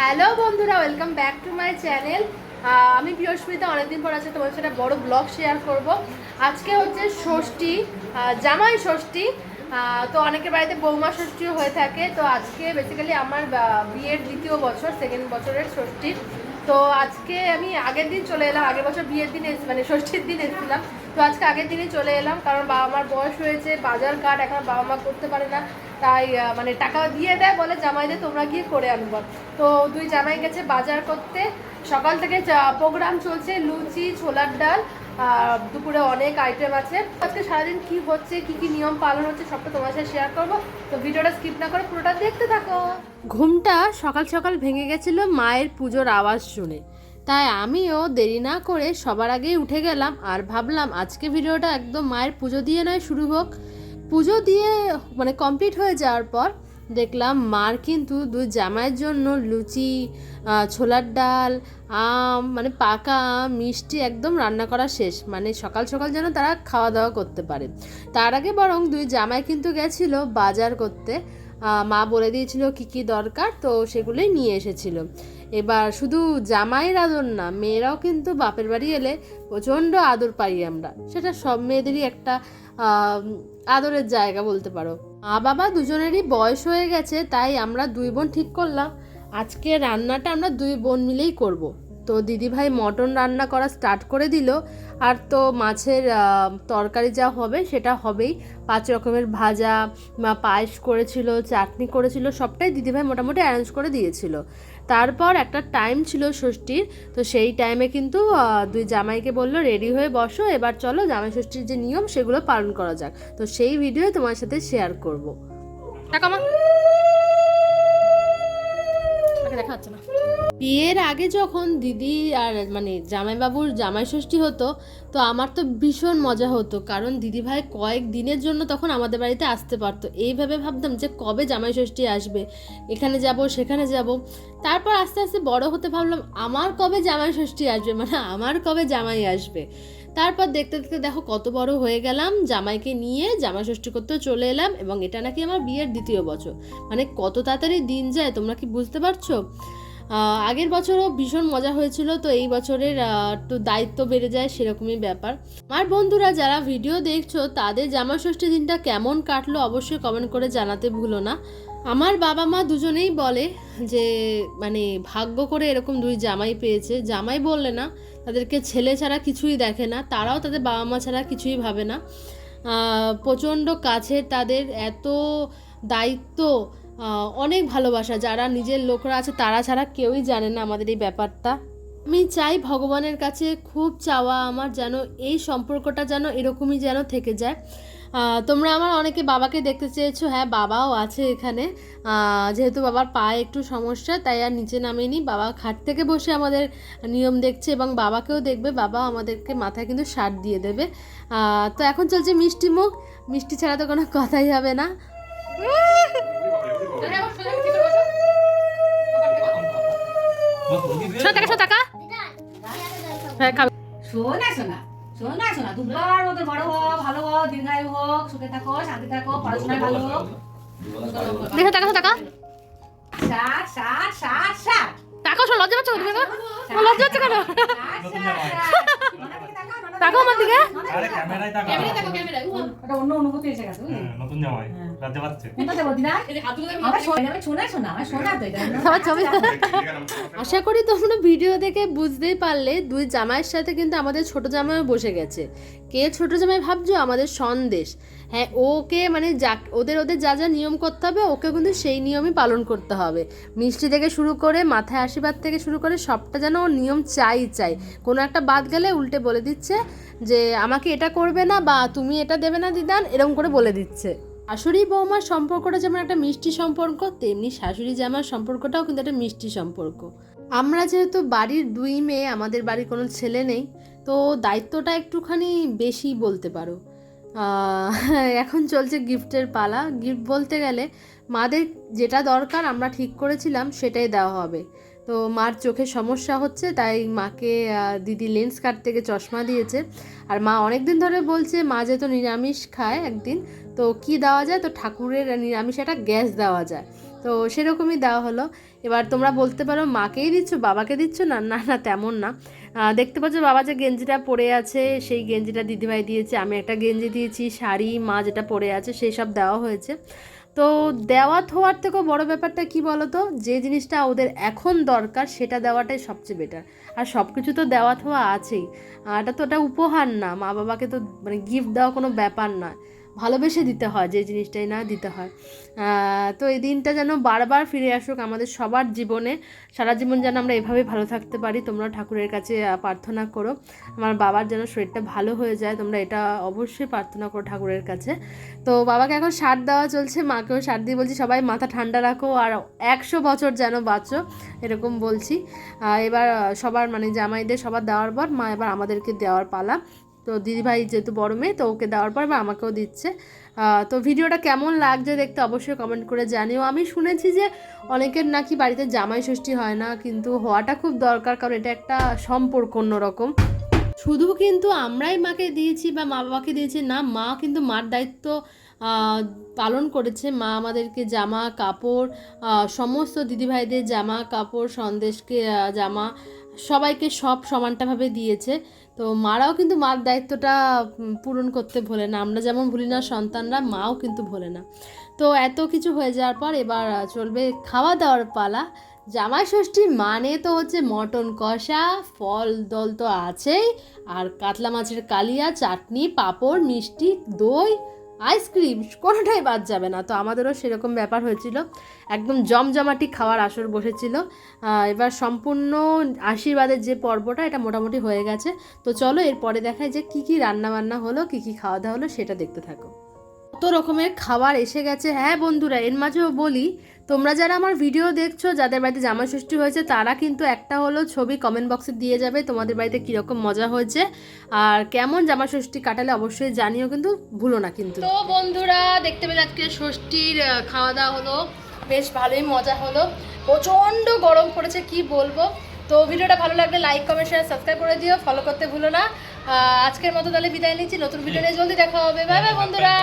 Hello বন্ধুরা, welcome back to my channel. আমি বৃহস্পতিতে অনেকদিন পর আছে তোমার সাথে বড় ব্লগ শেয়ার করব। আজকে হচ্ছে ষষ্ঠী জামাই ষষ্ঠী। তো অনেকের বাড়িতে বৌমা ষষ্ঠীও হয়ে থাকে। তো আজকে বেসিক্যালি আমার বিয়ের দ্বিতীয় বছর সেকেন্ড বছরের ষষ্ঠী। তো আজকে আমি আগের দিন চলে এলাম, আগের বছর বিয়ের দিন মানে ষষ্ঠীর দিন এসেছিলাম। তো আজকে আগের দিনে চলে এলাম, কারণ বাবা মার বয়স হয়েছে, বাজার কার্ড এখন বাবা মা করতে পারে না। তাই মানে টাকা দিয়ে দেয়, বলে জামাইদের তোমরা গিয়ে করে আনব তো দুই জামাই গেছে বাজার করতে। সকাল থেকে প্রোগ্রাম চলছে, লুচি, ছোলার ডাল দুপুরে অনেক আইটেম আছে। আজকে সারাদিন কি হচ্ছে, কি কি নিয়ম পালন হচ্ছে, সবটা তোমার সাথে শেয়ার করব। তো ভিডিওটা স্কিপ না করে পুরোটা দেখতে থাকো। ঘুমটা সকাল সকাল ভেঙে গেছিল মায়ের পুজোর আওয়াজ শুনে। তাই আমিও দেরি না করে সবার আগেই উঠে গেলাম আর ভাবলাম আজকে ভিডিওটা একদম মায়ের পুজো দিয়ে নয়, শুরু হোক। পুজো দিয়ে মানে কমপ্লিট হয়ে যাওয়ার পর দেখলাম মার কিন্তু দুই জামাইয়ের জন্য লুচি ছোলার ডাল, আম মানে পাকা আম, মিষ্টি একদম রান্না করা শেষ। মানে সকাল সকাল যেন তারা খাওয়া দাওয়া করতে পারে। তার আগে বরং দুই জামাই কিন্তু গেছিল বাজার করতে। মা বলে দিয়েছিল কি কি দরকার, তো সেগুলোই নিয়ে এসেছিল। এবার শুধু জামাইয়ের আদর না, মেয়েরাও কিন্তু বাপের বাড়ি এলে প্রচণ্ড আদর পাই আমরা। সেটা সব মেয়েদেরই একটা আদরের জায়গা বলতে পারো মা বাবা দুজনেরই বয়স হয়ে গেছে, তাই আমরা দুই বোন ঠিক করলাম আজকে রান্নাটা আমরা দুই বোন মিলেই করব। তো দিদিভাই মটন রান্না করা স্টার্ট করে দিল, আর তো মাছের তরকারি যা হবে সেটা হবেই। পাঁচ রকমের ভাজা বা পায়েস করেছিল, চাটনি করেছিল, সবটাই দিদিভাই মোটামুটি অ্যারেঞ্জ করে দিয়েছিল। তারপর একটা টাইম ছিল ষষ্ঠীর, তো সেই টাইমে কিন্তু দুই জামাইকে বলল, রেডি হয়ে বসো, এবার চলো জামাই ষষ্ঠীর যে নিয়ম সেগুলো পালন করা যাক। তো সেই ভিডিও তোমার সাথে শেয়ার করব। টাকা দেখা যাচ্ছে না। বিয়ের আগে যখন দিদি আর মানে জামাইবাবুর জামাই ষষ্ঠী হতো, তো আমার তো ভীষণ মজা হতো। কারণ দিদিভাই কয়েক দিনের জন্য তখন আমাদের বাড়িতে আসতে পারতো। এইভাবে ভাবতাম যে কবে জামাই ষষ্ঠী আসবে, এখানে যাব, সেখানে যাব। তারপর আস্তে আস্তে বড় হতে ভাবলাম, আমার কবে জামাই ষষ্ঠী আসবে? মানে আমার কবে জামাই আসবে? তারপর দেখতে দেখতে দেখো কত বড় হয়ে গেলাম, জামাইকে নিয়ে জামাই ষষ্ঠী করতে চলে এলাম এবং এটা নাকি আমার বিয়ের দ্বিতীয় বছর। মানে কত তাড়াতাড়ি দিন যায়, তোমরা কি বুঝতে পারছ? আগের বছরও ভীষণ মজা হয়েছিল, তো এই বছরের একটু দায়িত্ব বেড়ে যায় সেরকমই ব্যাপার। আমার বন্ধুরা যারা ভিডিও দেখছ, তাদের জামা ষষ্ঠী দিনটা কেমন কাটলো অবশ্যই কমেন্ট করে জানাতে ভুলো না। আমার বাবা মা দুজনেই বলে যে মানে ভাগ্য করে এরকম দুই জামাই পেয়েছে। জামাই বললে না, তাদেরকে ছেলে ছাড়া কিছুই দেখে না, তারাও তাদের বাবা মা ছাড়া কিছুই ভাবে না। প্রচণ্ড কাছের তাদের এত দায়িত্ব অনেক ভালোবাসা। যারা নিজের লোকরা আছে, তারা ছাড়া কেউই জানে না আমাদের এই ব্যাপারটা। আমি চাই ভগবানের কাছে খুব চাওয়া আমার যেন এই সম্পর্কটা যেন এরকমই যেন থেকে যায়। তোমরা আমার অনেকে বাবাকে দেখতে চেয়েছো। হ্যাঁ বাবাও আছে এখানে। যেহেতু বাবার পায়ে একটু সমস্যা, তাই আর নিচে নামেনি। বাবা খাট থেকে বসে আমাদের নিয়ম দেখছে এবং বাবাকেও দেখবে। বাবা আমাদেরকে মাথায় কিন্তু সার দিয়ে দেবে। তো এখন চলছে মিষ্টি মুখ। মিষ্টি ছাড়া তো কোনো কথাই হবে না। শোনা টাকা শোনা টাকা। হ্যাঁ খাবে। শোনা শোনা শোনা শোনা দুবার মতো বড় হও ভালো হও দীর্ঘায়ু হোক সুখে থাকো শান্তি থাকো পড়াশোনায় ভালো হোক। দেখো টাকা টাকা। ষাট ষাট ষাট ষাট টাকা শোনা লজ্জা পাচ্ছ তুমি লজ্জা হচ্ছে কেন? তাকাও আমার দিকে। আরে ক্যামেরায় তাকাও। ওটা অন্য অনুভূতি এসে গেছে? হ্যাঁ, নতুন জামাই লজ্জা পাচ্ছে। কোনটা দেবো দিদা? আমার শোনা শোনা আমার শোনা তো এটা। আমার ছবি আশা করি তোমরা ভিডিও দেখে বুঝতেই পারলে, দুই জামাইয়ের সাথে কিন্তু আমাদের ছোট জামাইও বসে গেছে। কে ছোট জামাই ভাবছ? আমাদের সন্দেশ। হ্যাঁ ওকে মানে যা ওদের ওদের যা যা নিয়ম করতে হবে, ওকে কিন্তু সেই নিয়মই পালন করতে হবে। মিষ্টি থেকে শুরু করে, মাথায় আশীর্বাদ থেকে শুরু করে, সবটা যেন ওর নিয়ম চাই চাই। কোনো একটা বাদ গেলে উল্টে বলে দিচ্ছে যে, আমাকে এটা করবে না বা তুমি এটা দেবে না দিদান, এরকম করে বলে দিচ্ছে। শাশুড়ি বৌমার সম্পর্কটা যেমন একটা মিষ্টি সম্পর্ক, তেমনি শাশুড়ি জামার সম্পর্কটাও কিন্তু একটা মিষ্টি সম্পর্ক। আমরা যেহেতু বাড়ির দুই মেয়ে, আমাদের বাড়ির কোনো ছেলে নেই, তো দায়িত্বটা একটুখানি বেশি বলতে পারো। এখন চলছে গিফটের পালা। গিফট বলতে গেলে, মাদের যেটা দরকার আমরা ঠিক করেছিলাম, সেটাই দেওয়া হবে। তো মার চোখে সমস্যা হচ্ছে, তাই মাকে দিদি লেন্স কাট থেকে চশমা দিয়েছে। আর মা অনেক দিন ধরে বলছে, মা যেহেতু নিরামিষ খায় একদিন, তো কি দেওয়া যায়? তো ঠাকুরের নিরামিষ একটা গ্যাস দেওয়া যায়। তো সেরকমই দেওয়া হলো। এবার তোমরা বলতে পারো, মাকেই দিচ্ছ, বাবাকে দিচ্ছ? না না না, তেমন না। দেখতে পাচ্ছ বাবা যে গেঞ্জিটা পরে আছে, সেই গেঞ্জিটা দিদিভাই দিয়েছে। আমি একটা গেঞ্জি দিয়েছি, শাড়ি, মা যেটা পরে আছে, সেই সব দেওয়া হয়েছে। তো দেওয়া থোয়ার থেকেও বড় ব্যাপারটা কি বলো তো যে জিনিসটা ওদের এখন দরকার, সেটা দেওয়াটাই সবচেয়ে বেটার আর সব কিছু তো দেওয়া থোয়া আছেই। আর এটা তো ওটা উপহার না মা বাবাকে তো মানে গিফট দেওয়া কোনো ব্যাপার নয়। ভালোবেসে দিতে হয়, যে জিনিসটাই না দিতে হয়। তো এই দিনটা যেন বারবার ফিরে আসুক আমাদের সবার জীবনে। সারা জীবন যেন আমরা এভাবে ভালো থাকতে পারি। তোমরা ঠাকুরের কাছে প্রার্থনা করো। আমার বাবার যেন শরীরটা ভালো হয়ে যায়, তোমরা এটা অবশ্যই প্রার্থনা করো ঠাকুরের কাছে। তো বাবাকে এখন সার দেওয়া চলছে, মাকেও সার দিয়ে বলছি, সবাই মাথা ঠান্ডা রাখো আর একশো বছর যেন বাঁচো। এরকম বলছি। এবার সবার মানে জামাইদের সবার দেওয়ার পর মা এবার আমাদেরকে দেওয়ার পালা। তো দিদিভাই যেহেতু বড় মেয়ে, তো ওকে দেওয়ার পর এবার আমাকেও দিচ্ছে। তো ভিডিওটা কেমন লাগছে দেখতে অবশ্যই কমেন্ট করে জানিও। আমি শুনেছি যে অনেকের নাকি বাড়িতে জামাই ষষ্ঠী হয় না, কিন্তু হওয়াটা খুব দরকার, কারণ এটা একটা সম্পর্ক অন্যরকম। শুধু কিন্তু আমরাই মাকে দিয়েছি বা মা বাবাকে দিয়েছি না, মা কিন্তু মার দায়িত্ব পালন করেছে। মা আমাদেরকে জামা, কাপড় সমস্ত দিদিভাইদের জামা, কাপড়, সন্দেশকে জামা সবাইকে সব সমানটাভাবে দিয়েছে। তো মারাও কিন্তু মার দায়িত্বটা পূরণ করতে ভোলে না। আমরা যেমন ভুলি না সন্তানরা, মাও কিন্তু ভোলে না। তো এত কিছু হয়ে যাওয়ার পর এবার চলবে খাওয়া দাওয়ার পালা। জামাই ষষ্ঠী মানে তো হচ্ছে মটন কষা, ফল দল তো আছেই। আর কাতলা মাছের কালিয়া, চাটনি, পাঁপড়, মিষ্টি, দই আইসক্রিম কোনোটাই বাদ যাবে না। তো আমাদেরও সেরকম ব্যাপার হয়েছিল। একদম জমজমাটি খাওয়ার আসর বসেছিল। এবার সম্পূর্ণ আশীর্বাদের যে পর্বটা, এটা মোটামুটি হয়ে গেছে। তো চলো এরপরে দেখায় যে কী কী রান্না বান্না হলো, কী কী খাওয়া দাওয়া হলো, সেটা দেখতে থাকো। কত রকমের খাবার এসে গেছে। হ্যাঁ বন্ধুরা, এর মাঝেও বলি, তোমরা যারা আমার ভিডিও দেখছ, যাদের বাড়িতে জামা ষষ্ঠী হয়েছে, তারা কিন্তু একটা হলো ছবি কমেন্ট বক্সে দিয়ে যাবে, তোমাদের বাড়িতে কীরকম মজা হয়েছে। আর কেমন জামা ষষ্ঠী কাটালে অবশ্যই জানিও, কিন্তু ভুলো না কিন্তু। তো বন্ধুরা, দেখতে পেলে আজকে ষষ্ঠীর খাওয়া দাওয়া হলো। বেশ ভালোই মজা হলো। প্রচণ্ড গরম পড়েছে, কি বলব? তো ভিডিওটা ভালো লাগলে লাইক কমেন্ট শেয়ার সাবস্ক্রাইব করে দিও। ফলো করতে ভুলো না। আজকের মতো তাহলে বিদায় নিচ্ছি। নতুন ভিডিও নিয়ে জলদি দেখা হবে। বাই বাই বন্ধুরা।